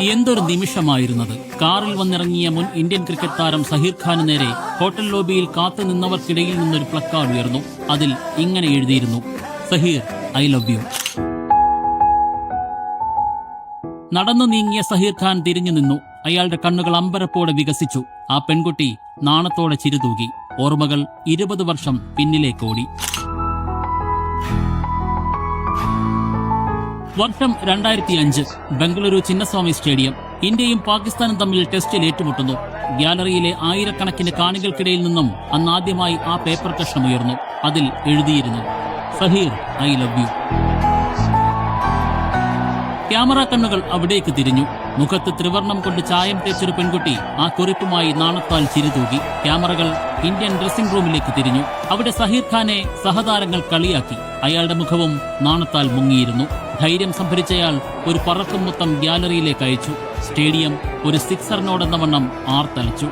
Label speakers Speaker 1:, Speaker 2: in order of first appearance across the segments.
Speaker 1: എന്തൊരു നിമിഷമായിരുന്നത്? കാറിൽ വന്നിറങ്ങിയ മുൻ ഇന്ത്യൻ ക്രിക്കറ്റ് താരം സഹീർ ഖാന് നേരെ ഹോട്ടൽ ലോബിയിൽ കാത്തു നിന്നവർക്കിടയിൽ നിന്നൊരു പ്ലക്കാർഡ് ഉയർന്നു. അതിൽ ഇങ്ങനെ എഴുതിയിരുന്നു സഹീർ ഐ ലവ് യു. നടന്നു നീങ്ങിയ സഹീർ ഖാൻ തിരിഞ്ഞു നിന്നു. അയാളുടെ കണ്ണുകൾ അമ്പരപ്പോടെ വികസിച്ചു. ആ പെൺകുട്ടി നാണത്തോടെ ചിരുതൂകി. ഓർമ്മകൾ ഇരുപത് വർഷം പിന്നിലേക്കോടി വർഷം രണ്ടായിരത്തി അഞ്ച് ബംഗളൂരു ചിന്നസ്വാമി സ്റ്റേഡിയം ഇന്ത്യയും പാകിസ്ഥാനും തമ്മിൽ ടെസ്റ്റിൽ ഏറ്റുമുട്ടുന്നു. ഗ്യാലറിയിലെ ആയിരക്കണക്കിന് കാണികൾക്കിടയിൽ നിന്നും അന്നാദ്യമായി ആ പേപ്പർ കഷ്ണം ഉയർന്നു. അതിൽ എഴുതിയിരുന്നു Saheer I love you. Camera കണ്ണുകൾ അവിടേക്ക് തിരിഞ്ഞു. മുഖത്ത് ത്രിവർണം കൊണ്ട് ചായം തേച്ചൊരു പെൺകുട്ടി ആ കുറിപ്പുമായി നാണത്താൽ ചിരിതൂകി. ക്യാമറകൾ ഇന്ത്യൻ ഡ്രസ്സിംഗ് റൂമിലേക്ക് തിരിഞ്ഞു. അവിടെ സഹീർ ഖാനെ സഹതാരങ്ങൾ കളിയാക്കി. അയാളുടെ മുഖവും നാണത്താൽ മുങ്ങിയിരുന്നു. ധൈര്യം സംഭരിച്ചയാൾ ഒരു പറക്കും മൊത്തം ഗ്യാലറിയിലേക്ക് അയച്ചു. സ്റ്റേഡിയം ഒരു സിക്സറിനോടെന്ന വണ്ണം ആർത്തലച്ചു.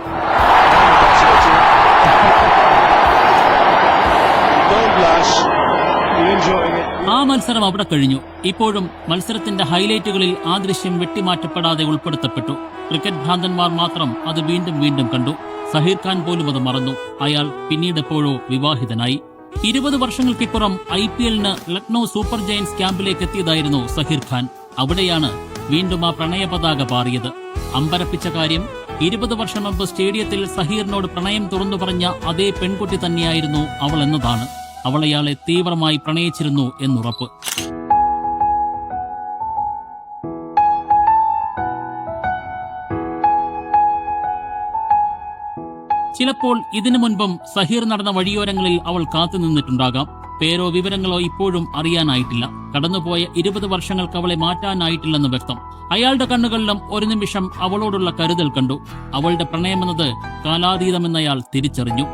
Speaker 1: ആ മത്സരം അവിടെ കഴിഞ്ഞു. ഇപ്പോഴും മത്സരത്തിന്റെ ഹൈലൈറ്റുകളിൽ ആ ദൃശ്യം വെട്ടിമാറ്റപ്പെടാതെ ഉൾപ്പെടുത്തപ്പെട്ടു. ക്രിക്കറ്റ് ഭ്രാന്തന്മാർ മാത്രം അത് വീണ്ടും വീണ്ടും കണ്ടു. സഹീർ ഖാൻ പോലും അത് മറന്നു. അയാൾ പിന്നീട് എപ്പോഴോ വിവാഹിതനായി. ഇരുപത് വർഷങ്ങൾക്കിപ്പുറം ഐ പി എല്ലിന് ലക്നൌ സൂപ്പർ ജയൻസ് ക്യാമ്പിലേക്ക് എത്തിയതായിരുന്നു സഹീർ ഖാൻ. അവിടെയാണ് വീണ്ടും ആ പ്രണയ പതാക പാറിയത്. അമ്പരപ്പിച്ച കാര്യം ഇരുപത് വർഷം മുമ്പ് സ്റ്റേഡിയത്തിൽ സഹീറിനോട് പ്രണയം തുറന്നു പറഞ്ഞ അതേ പെൺകുട്ടി തന്നെയായിരുന്നു അവൾ എന്നതാണ്. അവളയാളെ തീവ്രമായി പ്രണയിച്ചിരുന്നു എന്നുറപ്പ്. ചിലപ്പോൾ ഇതിനു മുൻപും സഹീർ നടന്ന വഴിയോരങ്ങളിൽ അവൾ കാത്തു നിന്നിട്ടുണ്ടാകാം. പേരോ വിവരങ്ങളോ ഇപ്പോഴും അറിയാനായിട്ടില്ല. കടന്നുപോയ ഇരുപത് വർഷങ്ങൾക്ക് അവളെ മാറ്റാനായിട്ടില്ലെന്ന് വ്യക്തം. അയാളുടെ കണ്ണുകളിലും ഒരു നിമിഷം അവളോടുള്ള കരുതൽ കണ്ടു. അവളുടെ പ്രണയമെന്നത് കാലാതീതമെന്നയാൾ തിരിച്ചറിഞ്ഞു.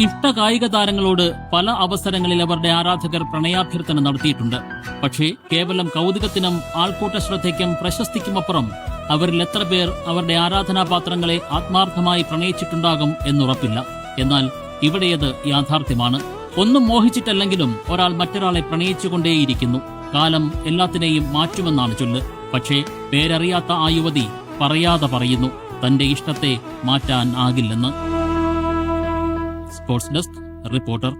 Speaker 1: ഇഷ്ട കായിക താരങ്ങളോട് പല അവസരങ്ങളിൽ അവരുടെ ആരാധകർ പ്രണയാഭ്യർത്ഥന നടത്തിയിട്ടുണ്ട്. പക്ഷേ കേവലം കൗതുകത്തിനും ആൾക്കൂട്ട ശ്രദ്ധയ്ക്കും പ്രശസ്തിക്കുമപ്പുറം അവരിൽ എത്ര പേർ അവരുടെ ആരാധനാപാത്രങ്ങളെ ആത്മാർത്ഥമായി പ്രണയിച്ചിട്ടുണ്ടാകും എന്നുറപ്പില്ല. എന്നാൽ ഇവിടെയത് യാഥാർത്ഥ്യമാണ്. ഒന്നും മോഹിച്ചിട്ടല്ലെങ്കിലും ഒരാൾ മറ്റൊരാളെ പ്രണയിച്ചുകൊണ്ടേയിരിക്കുന്നു. കാലം എല്ലാത്തിനെയും മാറ്റുമെന്നാണ് ചൊല്ല്. പക്ഷേ പേരറിയാത്ത ആ യുവതി പറയാതെ പറയുന്നു തന്റെ ഇഷ്ടത്തെ മാറ്റാൻ ആകില്ലെന്ന്. Sports desk reporter